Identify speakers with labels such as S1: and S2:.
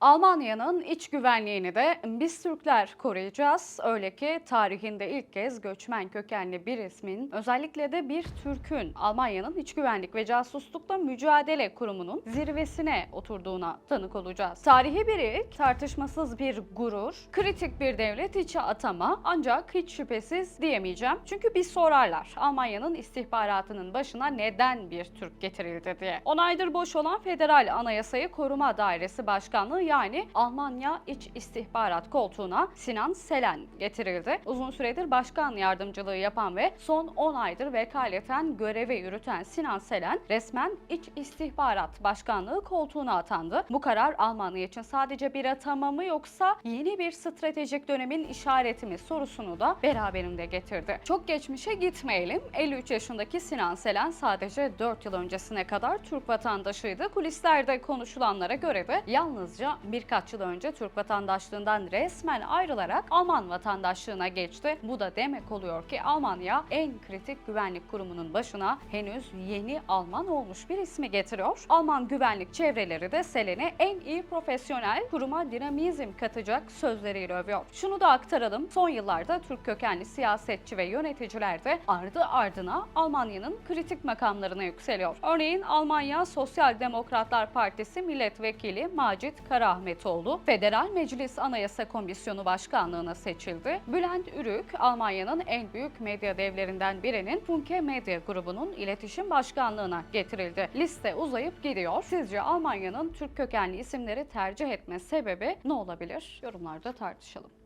S1: Almanya'nın iç güvenliğini de biz Türkler koruyacağız. Öyle ki tarihinde ilk kez göçmen kökenli bir ismin özellikle de bir Türk'ün Almanya'nın iç güvenlik ve casuslukla mücadele kurumunun zirvesine oturduğuna tanık olacağız. Tarihi bir ilk, tartışmasız bir gurur, kritik bir devlet içe atama ancak hiç şüphesiz diyemeyeceğim. Çünkü bir sorarlar Almanya'nın istihbaratının başına neden bir Türk getirildi diye. 10 aydır boş olan Federal Anayasayı Koruma Dairesi Başkanlığı yani Almanya İç İstihbarat koltuğuna Sinan Selen getirildi. Uzun süredir başkan yardımcılığı yapan ve son 10 aydır vekaleten görevi yürüten Sinan Selen resmen İç İstihbarat Başkanlığı koltuğuna atandı. Bu karar Almanya için sadece bir atama mı yoksa yeni bir stratejik dönemin işareti mi sorusunu da beraberinde getirdi. Çok geçmişe gitmeyelim. 53 yaşındaki Sinan Selen sadece 4 yıl öncesine kadar Türk vatandaşıydı. Kulislerde konuşulanlara göre de yalnızca birkaç yıl önce Türk vatandaşlığından resmen ayrılarak Alman vatandaşlığına geçti. Bu da demek oluyor ki Almanya en kritik güvenlik kurumunun başına henüz yeni Alman olmuş bir ismi getiriyor. Alman güvenlik çevreleri de Selen'i en iyi profesyonel kuruma dinamizm katacak sözleriyle övüyor. Şunu da aktaralım. Son yıllarda Türk kökenli siyasetçi ve yöneticiler de ardı ardına Almanya'nın kritik makamlarına yükseliyor. Örneğin Almanya Sosyal Demokratlar Partisi milletvekili Macit Karahmetoğlu Federal Meclis Anayasa Komisyonu Başkanlığına seçildi. Bülent Ürük Almanya'nın en büyük medya devlerinden birinin Funke Medya grubunun iletişim başkanlığına getirildi. Liste uzayıp gidiyor. Sizce Almanya'nın Türk kökenli isimleri tercih etme sebebi ne olabilir? Yorumlarda tartışalım.